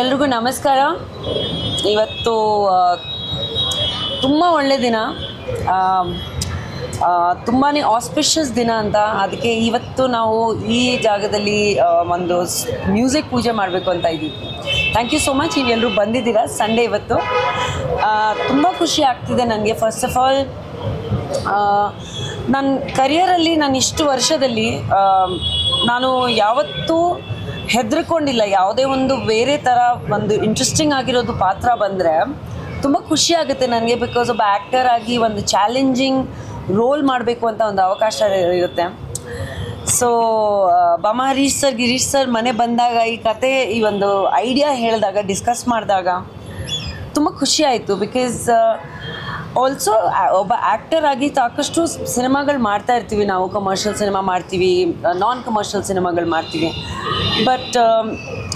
ಎಲ್ರಿಗೂ ನಮಸ್ಕಾರ. ಇವತ್ತು ತುಂಬ ಒಳ್ಳೆ ದಿನ. ತುಂಬಾ ಆಸ್ಪಿಷಿಯಸ್ ದಿನ ಅಂತ. ಅದಕ್ಕೆ ಇವತ್ತು ನಾವು ಈ ಜಾಗದಲ್ಲಿ ಒಂದು ಮ್ಯೂಸಿಕ್ ಪೂಜೆ ಮಾಡಬೇಕು ಅಂತ ಇದ್ದೀವಿ. ಥ್ಯಾಂಕ್ ಯು ಸೋ ಮಚ್ ನೀವೆಲ್ಲರೂ ಬಂದಿದ್ದೀರಾ ಸಂಡೇ ಇವತ್ತು. ತುಂಬ ಖುಷಿ ಆಗ್ತಿದೆ ನನಗೆ ಫಸ್ಟ್ ಆಫ್ ಆಲ್ ನನ್ನ ಕರಿಯರಲ್ಲಿ ನಾನು ಇಷ್ಟು ವರ್ಷದಲ್ಲಿ ನಾನು ಯಾವತ್ತೂ ಹೆದರ್ಕೊಂಡಿಲ್ಲ. ಯಾವುದೇ ಒಂದು ಬೇರೆ ಥರ ಒಂದು ಇಂಟ್ರೆಸ್ಟಿಂಗ್ ಆಗಿರೋದು ಪಾತ್ರ ಬಂದರೆ ತುಂಬ ಖುಷಿ ಆಗುತ್ತೆ ನನಗೆ ಬಿಕಾಸ್ ಒಬ್ಬ ಆ್ಯಕ್ಟರ್ ಆಗಿ ಒಂದು ಚಾಲೆಂಜಿಂಗ್ ರೋಲ್ ಮಾಡಬೇಕು ಅಂತ ಒಂದು ಅವಕಾಶ ಇರುತ್ತೆ. ಸೊ ಬಮ ಹರೀಶ್ ಸರ್ ಗಿರೀಶ್ ಸರ್ ಮನೆ ಬಂದಾಗ ಈ ಕತೆ, ಈ ಒಂದು ಐಡಿಯಾ ಹೇಳಿದಾಗ ಡಿಸ್ಕಸ್ ಮಾಡಿದಾಗ ತುಂಬ ಖುಷಿ ಆಯಿತು ಬಿಕಾಸ್ ಆಲ್ಸೋ ಒಬ್ಬ ಆ್ಯಕ್ಟರ್ ಆಗಿ ಸಾಕಷ್ಟು ಸಿನಿಮಾಗಳು ಮಾಡ್ತಾ ಇರ್ತೀವಿ ನಾವು. ಕಮರ್ಷಿಯಲ್ ಸಿನಿಮಾ ಮಾಡ್ತೀವಿ ನಾನ್ ಕಮರ್ಷಿಯಲ್ ಸಿನಿಮಾಗಳು ಮಾಡ್ತೀವಿ. ಬಟ್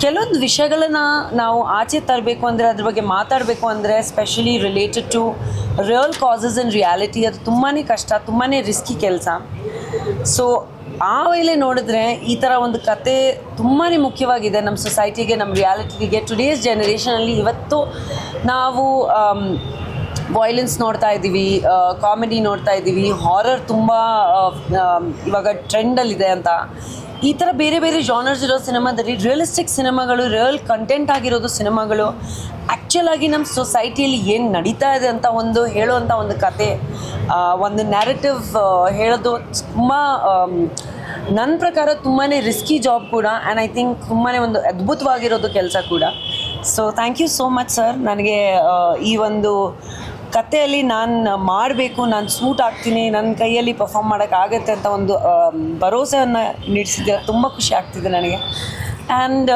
ಕೆಲವೊಂದು ವಿಷಯಗಳನ್ನು ನಾವು ಆಚೆ ತರಬೇಕು ಅಂದರೆ, ಅದ್ರ ಬಗ್ಗೆ ಮಾತಾಡಬೇಕು ಅಂದರೆ specially related to real causes and reality ಅದು ತುಂಬಾ ಕಷ್ಟ ತುಂಬಾ ರಿಸ್ಕಿ ಕೆಲಸ. ಸೊ ಆ ವೇಳೆ ನೋಡಿದ್ರೆ ಈ ಥರ ಒಂದು ಕತೆ ತುಂಬಾ ಮುಖ್ಯವಾಗಿದೆ. ನಮ್ಮ ಸೊಸೈಟಿಗೆ ನಮ್ಮ ರಿಯಾಲಿಟಿಗೆ ಟುಡೇಸ್ ಜನ್ರೇಷನಲ್ಲಿ ಇವತ್ತು ನಾವು ವಾಯ್ಲೆನ್ಸ್ ನೋಡ್ತಾ ಇದ್ದೀವಿ ಕಾಮಿಡಿ ನೋಡ್ತಾ ಇದ್ದೀವಿ ಹಾರರ್ ತುಂಬ ಇವಾಗ ಟ್ರೆಂಡಲ್ಲಿದೆ ಅಂತ. ಈ ಥರ ಬೇರೆ ಬೇರೆ ಜಾನರ್ಸ್ ಇರೋ ಸಿನಿಮಾದಲ್ಲಿ ರಿಯಲಿಸ್ಟಿಕ್ ಸಿನಿಮಾಗಳು ರಿಯಲ್ ಕಂಟೆಂಟ್ ಆಗಿರೋದು ಸಿನಿಮಾಗಳು ಆ್ಯಕ್ಚುಲ್ ಆಗಿ ನಮ್ಮ ಸೊಸೈಟಿಯಲ್ಲಿ ಏನು ನಡೀತಾ ಇದೆ ಅಂತ ಒಂದು ಹೇಳುವಂಥ ಒಂದು ಕತೆ ಒಂದು ನ್ಯಾರೇಟಿವ್ ಹೇಳೋದು ತುಂಬ ನನ್ನ ಪ್ರಕಾರ ತುಂಬಾ ರಿಸ್ಕಿ ಜಾಬ್ ಕೂಡ ಆ್ಯಂಡ್ ಐ ಥಿಂಕ್ ತುಂಬಾ ಒಂದು ಅದ್ಭುತವಾಗಿರೋದು ಕೆಲಸ ಕೂಡ. So thank you so much sir ನನಗೆ ಈ ಒಂದು ಕಥೆಯಲ್ಲಿ ನಾನು ಮಾಡಬೇಕು, ನಾನು ಸೂಟ್ ಆಗ್ತೀನಿ ನನ್ನ ಕೈಯಲ್ಲಿ ಪರ್ಫಾರ್ಮ್ ಮಾಡೋಕ್ಕಾಗತ್ತೆ ಅಂತ ಒಂದು ಭರವಸೆಯನ್ನು ನೀಡಿಸಿದ್ದೆ ತುಂಬ ಖುಷಿ ಆಗ್ತಿದೆ ನನಗೆ. ಆ್ಯಂಡ್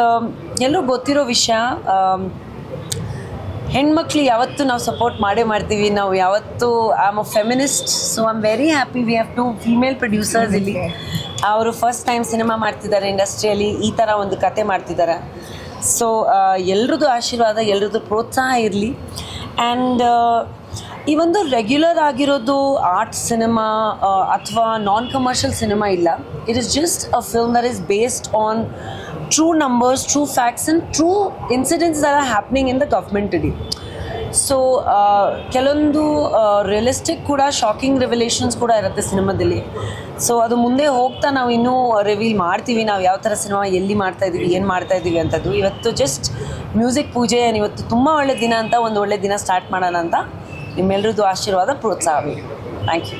ಎಲ್ಲರೂ ಗೊತ್ತಿರೋ ವಿಷಯ ಹೆಣ್ಮಕ್ಳು ಯಾವತ್ತೂ ನಾವು ಸಪೋರ್ಟ್ ಮಾಡೇ ಮಾಡ್ತೀವಿ. ನಾವು ಯಾವತ್ತೂ I'm a feminist so I'm very happy we have two female producers ಇಲ್ಲಿ. ಅವರು ಫಸ್ಟ್ ಟೈಮ್ ಸಿನಿಮಾ ಮಾಡ್ತಿದ್ದಾರೆ ಇಂಡಸ್ಟ್ರಿಯಲ್ಲಿ ಈ ಥರ ಒಂದು ಕತೆ ಮಾಡ್ತಿದ್ದಾರೆ. ಸೊ ಎಲ್ರದ್ದು ಆಶೀರ್ವಾದ, ಎಲ್ರದ್ದು ಪ್ರೋತ್ಸಾಹ ಇರಲಿ. ಆ್ಯಂಡ್ ಈ ಒಂದು ರೆಗ್ಯುಲರ್ ಆಗಿರೋದು ಆರ್ಟ್ ಸಿನಿಮಾ ಅಥವಾ ನಾನ್ ಕಮರ್ಷಿಯಲ್ ಸಿನಿಮಾ ಇಲ್ಲ it is just a film there is based on true numbers true facts and true incidents are happening in the government ED so ಕೆಲವೊಂದು realistic ಕೂಡ shocking revolutions ಕೂಡ ಇರುತ್ತೆ ಸಿನಿಮಾದಲ್ಲಿ so ಅದು ಮುಂದೆ ಹೋಗ್ತಾ ನಾವು ಇನ್ನೂ ರಿವೀಲ್ ಮಾಡ್ತೀವಿ, ನಾವು ಯಾವ ಥರ ಸಿನಿಮಾ ಎಲ್ಲಿ ಮಾಡ್ತಾ ಇದ್ದೀವಿ ಏನು ಮಾಡ್ತಾ ಇದ್ದೀವಿ ಅಂತದ್ದು. ಇವತ್ತು ಜಸ್ಟ್ ಮ್ಯೂಸಿಕ್ ಪೂಜೆ ಇವತ್ತು ತುಂಬ ಒಳ್ಳೆ ದಿನ ಅಂತ, ಒಂದು ಒಳ್ಳೆ ದಿನ ಸ್ಟಾರ್ಟ್ ಮಾಡೋಣ ಅಂತ ನಿಮ್ಮೆಲ್ಲರದ್ದು ಆಶೀರ್ವಾದ, ಪ್ರೋತ್ಸಾಹ ಬೇಕು ಥ್ಯಾಂಕ್ ಯು